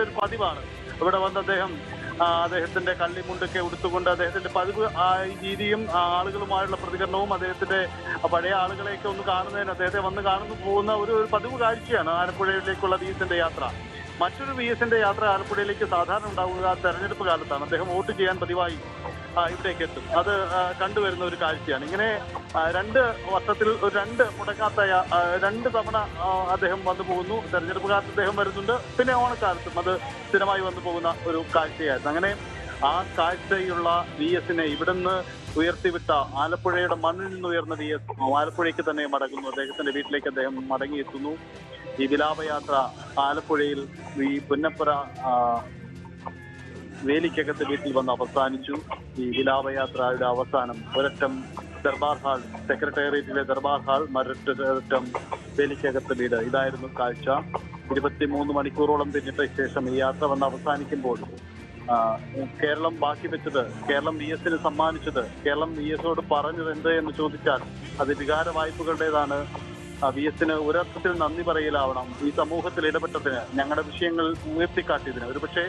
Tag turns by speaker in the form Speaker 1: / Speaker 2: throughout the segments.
Speaker 1: ഒരു പതിവാണ്. ഇവിടെ വന്ന് അദ്ദേഹം അദ്ദേഹത്തിന്റെ കള്ളിമുണ്ടൊക്കെ ഉടുത്തുകൊണ്ട് അദ്ദേഹത്തിന്റെ പതിവ് ആ രീതിയും ആളുകളുമായുള്ള പ്രതികരണവും അദ്ദേഹത്തിന്റെ പഴയ ആളുകളെയൊക്കെ ഒന്ന് കാണുന്നതിന് അദ്ദേഹത്തെ വന്ന് കാണുന്നു പോകുന്ന ഒരു പതിവ് കാഴ്ചയാണ് ആലപ്പുഴയിലേക്കുള്ള വി എസിന്റെ യാത്ര. മറ്റൊരു വി എസിന്റെ യാത്ര ആലപ്പുഴയിലേക്ക് സാധാരണ ഉണ്ടാവുക തെരഞ്ഞെടുപ്പ് കാലത്താണ്. അദ്ദേഹം വോട്ട് ചെയ്യാൻ പതിവായി. ഇവിടേക്ക് എത്തും. അത് കണ്ടുവരുന്ന ഒരു കാഴ്ചയാണ്. ഇങ്ങനെ രണ്ട് വർഷത്തിൽ ഒരു രണ്ട് മുടങ്ങാത്ത രണ്ട് തവണ അദ്ദേഹം വന്നു പോകുന്നു. തെരഞ്ഞെടുപ്പ് കാലത്ത് അദ്ദേഹം വരുന്നുണ്ട്. പിന്നെ ഓണക്കാലത്തും അത് സ്ഥിരമായി വന്നു പോകുന്ന ഒരു കാഴ്ചയായിരുന്നു. അങ്ങനെ ആ കാഴ്ചയുള്ള വി എസിനെ ഇവിടുന്ന് ഉയർത്തിവിട്ട ആലപ്പുഴയുടെ മണ്ണിൽ നിന്ന് ഉയർന്ന വി എസ് ആലപ്പുഴയ്ക്ക് തന്നെ മടങ്ങുന്നു. അദ്ദേഹത്തിന്റെ വീട്ടിലേക്ക് അദ്ദേഹം മടങ്ങിയെത്തുന്നു. ഈ വിലാപയാത്ര ആലപ്പുഴയിൽ ഈ പുന്നപ്പുര വേലിക്കകത്ത് വീട്ടിൽ വന്ന് അവസാനിച്ചു. ഈ വിലാപയാത്രയുടെ അവസാനം ഒരറ്റം ദർബാർ ഹാൾ സെക്രട്ടേറിയറ്റിലെ ദർബാർ ഹാൾ മറ്റൊരറ്റം വേലിക്കകത്ത് വീട്. ഇതായിരുന്നു കാഴ്ച. ഇരുപത്തിമൂന്ന് മണിക്കൂറോളം പിന്നിട്ട ശേഷം ഈ യാത്ര വന്ന് അവസാനിക്കുമ്പോൾ കേരളം ബാക്കി വെച്ചത് കേരളം വി എസിന് സമ്മാനിച്ചത് കേരളം വി എസോട് പറഞ്ഞത് എന്ത് എന്ന് ചോദിച്ചാൽ അത് വികാര വായ്പകളുടേതാണ്. വി എസിന് ഒരർത്ഥത്തിൽ നന്ദി പറയലാവണം ഈ സമൂഹത്തിൽ ഇടപെട്ടതിന് ഞങ്ങളുടെ വിഷയങ്ങൾ ഉയർത്തിക്കാട്ടിയതിന്. ഒരുപക്ഷെ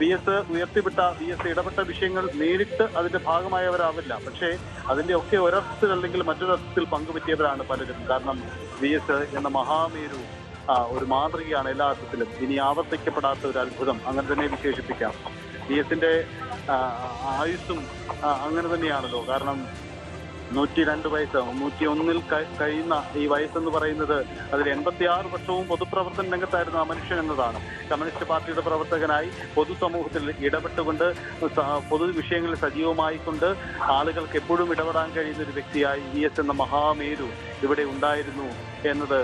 Speaker 1: വി എസ് ഉയർത്തിവിട്ട വി എസ് ഇടപെട്ട വിഷയങ്ങൾ നേരിട്ട് അതിന്റെ ഭാഗമായവരാവില്ല. പക്ഷേ അതിന്റെ ഒക്കെ ഒരർത്ഥത്തിൽ അല്ലെങ്കിൽ മറ്റൊരർത്ഥത്തിൽ പങ്കുപറ്റിയവരാണ് പലരും. കാരണം വി എസ് എന്ന മഹാമേരു ഒരു മാതൃകയാണ് എല്ലാ അർത്ഥത്തിലും. ഇനി ആവർത്തിക്കപ്പെടാത്ത ഒരു അത്ഭുതം അങ്ങനെ തന്നെ വിശേഷിപ്പിക്കാം. വി എസിന്റെ ആയുസ്സും അങ്ങനെ തന്നെയാണല്ലോ. കാരണം നൂറ്റി രണ്ട് വയസ്സ്. നൂറ്റി ഒന്നിൽ കഴിയുന്ന ഈ വയസ്സെന്ന് പറയുന്നത് അതിൽ എൺപത്തി ആറ് വർഷവും പൊതുപ്രവർത്തന രംഗത്തായിരുന്നു ആ മനുഷ്യൻ എന്നതാണ്. കമ്മ്യൂണിസ്റ്റ് പാർട്ടിയുടെ പ്രവർത്തകനായി പൊതുസമൂഹത്തിൽ ഇടപെട്ടുകൊണ്ട് പൊതു വിഷയങ്ങളിൽ സജീവമായിക്കൊണ്ട് ആളുകൾക്ക് എപ്പോഴും ഇടപെടാൻ കഴിയുന്ന ഒരു വ്യക്തിയായി വി എസ് എന്ന മഹാമേരു ഇവിടെ ഉണ്ടായിരുന്നു എന്നത്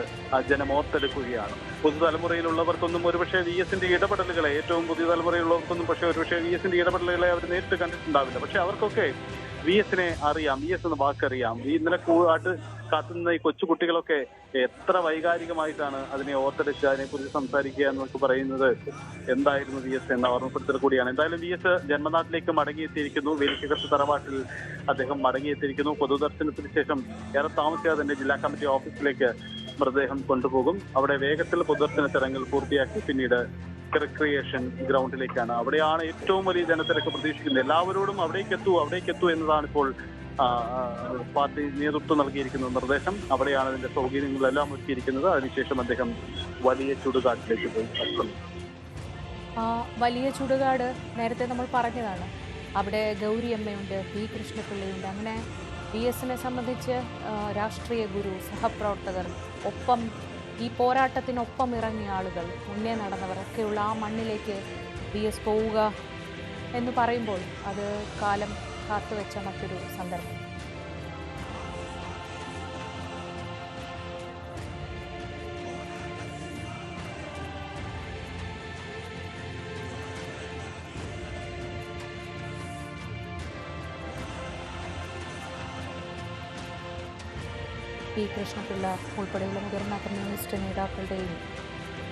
Speaker 1: ജനമോർത്തെടുക്കുകയാണ് പുതുതലമുറയിലുള്ളവർക്കൊന്നും ഒരുപക്ഷെ വി എസിന്റെ ഇടപെടലുകളെ ഏറ്റവും പുതിയ തലമുറയിലുള്ളവർക്കൊന്നും പക്ഷേ ഒരുപക്ഷെ വി എസിന്റെ ഇടപെടലുകളെ അവർ നേരിട്ട് കണ്ടിട്ടുണ്ടാവില്ല. പക്ഷെ അവർക്കൊക്കെ വി എസിനെ അറിയാം വി എസ് എന്ന വാക്കറിയാം ഈ ഇന്നലെ കൂടാട്ട് കാത്തുന്ന ഈ കൊച്ചുകുട്ടികളൊക്കെ എത്ര വൈകാരികമായിട്ടാണ് അതിനെ ഓർത്തെടുക്കുക അതിനെക്കുറിച്ച് സംസാരിക്കുക എന്നൊക്കെ പറയുന്നത് എന്തായിരുന്നു വി എസ് എന്ന ഓർമ്മപ്പെടുത്തൽ കൂടിയാണ്. എന്തായാലും വി എസ് ജന്മനാട്ടിലേക്ക് മടങ്ങിയെത്തിയിരിക്കുന്നു. വേലിക്കകത്ത് തറവാട്ടിൽ അദ്ദേഹം മടങ്ങിയെത്തിയിരിക്കുന്നു. പൊതുദർശനത്തിന് ശേഷം ഏറെ താമസിയാതെ തന്നെ ജില്ലാ കമ്മിറ്റി ഓഫീസിലേക്ക് മൃതദേഹം കൊണ്ടുപോകും. അവിടെ വേഗത്തിൽ പൊതുദർശന ചടങ്ങുകൾ പൂർത്തിയാക്കി പിന്നീട് റിക്രിയേഷൻ ഗ്രൗണ്ടിലേക്കാണ് അവിടെയാണ് ഏറ്റവും വലിയ ജനത്തിരക്ക് പ്രതീക്ഷിക്കുന്നത്. എല്ലാവരോടും അവിടേക്ക് എത്തൂ അവിടേക്ക് എത്തൂ എന്നതാണ് ഇപ്പോൾ പാർട്ടി നേതൃത്വം നൽകിയിരിക്കുന്ന നിർദ്ദേശം. അവിടെയാണ് അതിന്റെ സൗകര്യങ്ങളെല്ലാം ഒരുക്കിയിരിക്കുന്നത്. അതിനുശേഷം അദ്ദേഹം വലിയ ചുടുകാട്ടിലേക്ക് പോയി.
Speaker 2: വലിയ ചുടുകാട് നേരത്തെ നമ്മൾ പറഞ്ഞതാണ്. അവിടെ ഗൗരിയമ്മയുണ്ട് പി കൃഷ്ണപിള്ളയുണ്ട്. അങ്ങനെ വി എസിനെ സംബന്ധിച്ച് രാഷ്ട്രീയ ഗുരു സഹപ്രവർത്തകർ ഒപ്പം ഈ പോരാട്ടത്തിനൊപ്പം ഇറങ്ങിയ ആളുകൾ മുന്നേ നടന്നവരൊക്കെയുള്ള ആ മണ്ണിലേക്ക് വി എസ് പോവുക എന്ന് പറയുമ്പോൾ അത് കാലം കാത്തുവെച്ച മറ്റൊരു സന്ദർഭം. പി കൃഷ്ണപിള്ള ഉൾപ്പെടെയുള്ള മുതിർന്ന കമ്മ്യൂണിസ്റ്റ് നേതാക്കളുടെയും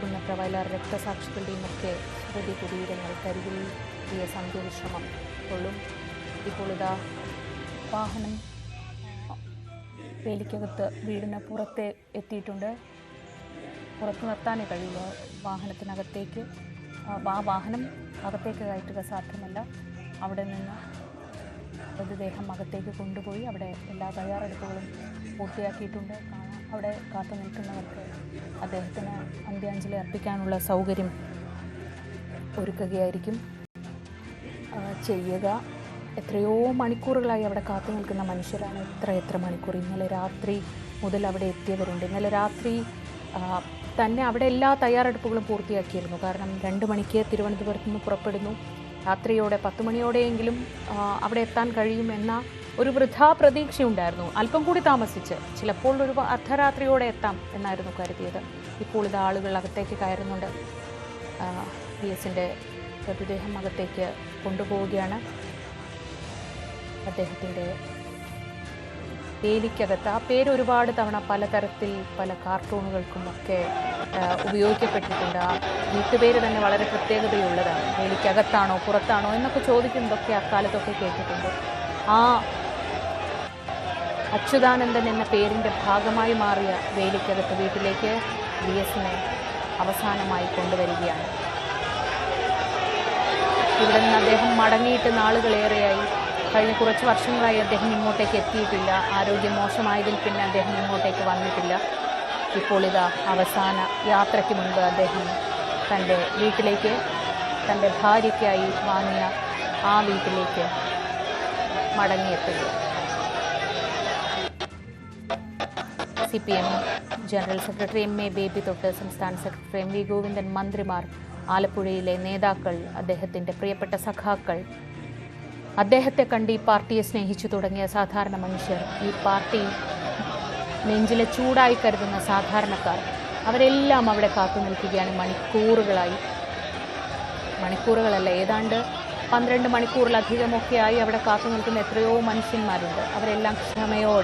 Speaker 2: പുന്നപ്ര വയലാർ രക്തസാക്ഷികളുടെയും ഒക്കെ സ്മൃതി കുടീരങ്ങൾ കരികിൽ എത്തിയ സന്ധ്യവിശ്രമം കൊള്ളും. ഇപ്പോൾ ഇതാ വാഹനം വേലിക്കകത്ത് വീടിന് പുറത്തെ എത്തിയിട്ടുണ്ട്. പുറത്ത് നിർത്താനേ കഴിയുക വാഹനത്തിനകത്തേക്ക് ആ വാഹനം അകത്തേക്ക് കയറ്റുക സാധ്യമല്ല. അവിടെ നിന്ന് മൃതദേഹം അകത്തേക്ക് കൊണ്ടുപോയി അവിടെ എല്ലാ തയ്യാറെടുപ്പുകളും പൂർത്തിയാക്കിയിട്ടുണ്ട്. അവിടെ കാത്തു നിൽക്കുന്നവർക്ക് അദ്ദേഹത്തിന് അന്ത്യാഞ്ജലി അർപ്പിക്കാനുള്ള സൗകര്യം ഒരുക്കുകയായിരിക്കും. ചെയ്യുക. എത്രയോ മണിക്കൂറുകളായി അവിടെ കാത്തു നിൽക്കുന്ന മനുഷ്യരാണ്. എത്ര എത്ര മണിക്കൂർ? ഇന്നലെ രാത്രി മുതൽ അവിടെ എത്തിയവരുണ്ട്. ഇന്നലെ രാത്രി തന്നെ അവിടെ എല്ലാ തയ്യാറെടുപ്പുകളും പൂർത്തിയാക്കിയിരുന്നു. കാരണം രണ്ട് മണിക്ക് തിരുവനന്തപുരത്ത് നിന്ന് പുറപ്പെടുന്നു. രാത്രിയോടെ പത്ത് മണിയോടെയെങ്കിലും അവിടെ എത്താൻ കഴിയുമെന്ന ഒരു വൃഥാ പ്രതീക്ഷയുണ്ടായിരുന്നു. അല്പം കൂടി താമസിച്ച് ചിലപ്പോൾ ഒരു അർദ്ധരാത്രിയോടെ എത്താം എന്നായിരുന്നു കരുതിയത്. ഇപ്പോൾ ഇത് ആളുകൾ അകത്തേക്ക് കയറുന്നുണ്ട്. പി എസിന്റെ മൃതദേഹം അകത്തേക്ക് കൊണ്ടുപോവുകയാണ്. അദ്ദേഹത്തിന്റെ വേലിക്കകത്ത് ആ പേര് ഒരുപാട് തവണ പലതരത്തിൽ പല കാർട്ടൂണുകൾക്കും ഒക്കെ ആ, ഉപയോഗിക്കപ്പെട്ടിട്ടുണ്ട്. ആ വീട്ടുപേര് തന്നെ വളരെ പ്രത്യേകതയുള്ളതാണ്. വേലിക്കകത്താണോ പുറത്താണോ എന്നൊക്കെ ചോദിക്കുന്നതൊക്കെ അക്കാലത്തൊക്കെ കേട്ടിട്ടുണ്ട്. ആ അച്യുതാനന്ദൻ എന്ന പേരിന്റെ ഭാഗമായി മാറിയ വേലിക്കകത്ത് വീട്ടിലേക്ക് വി എസിനെ അവസാനമായി കൊണ്ടുവരികയാണ്. ഇവിടെ നിന്ന് അദ്ദേഹം മടങ്ങിയിട്ട് നാളുകളേറെയായി. കഴിഞ്ഞ കുറച്ച് വർഷങ്ങളായി അദ്ദേഹം ഇങ്ങോട്ടേക്ക് എത്തിയിട്ടില്ല. ആരോഗ്യം മോശമായതിൽ പിന്നെ അദ്ദേഹം ഇങ്ങോട്ടേക്ക് വന്നിട്ടില്ല. ഇപ്പോൾ ഇതാ അവസാന യാത്രയ്ക്ക് മുൻപ് അദ്ദേഹം തന്റെ വീട്ടിലേക്ക് തന്റെ ഭാര്യയ്ക്കായി വാങ്ങിയ ആ വീട്ടിലേക്ക് മടങ്ങിയെത്തുകയാണ് C P M general secretary M A Baby തൊട്ട് സംസ്ഥാന സെക്രട്ടറി എം വി ഗോവിന്ദൻ മന്ത്രിമാർ ആലപ്പുഴയിലെ നേതാക്കൾ അദ്ദേഹത്തിന്റെ പ്രിയപ്പെട്ട സഖാക്കൾ. അദ്ദേഹത്തെ കണ്ട് ഈ പാർട്ടിയെ സ്നേഹിച്ചു തുടങ്ങിയ സാധാരണ മനുഷ്യർ ഈ പാർട്ടി നെഞ്ചിലെ ചൂടായി കരുതുന്ന സാധാരണക്കാർ. അവരെല്ലാം അവിടെ കാത്തു നിൽക്കുകയാണ് മണിക്കൂറുകളായി. മണിക്കൂറുകളല്ല ഏതാണ്ട് പന്ത്രണ്ട് മണിക്കൂറിലധികമൊക്കെയായി അവിടെ കാത്തു നിൽക്കുന്ന എത്രയോ മനുഷ്യന്മാരുണ്ട്. അവരെല്ലാം ക്ഷമയോടെ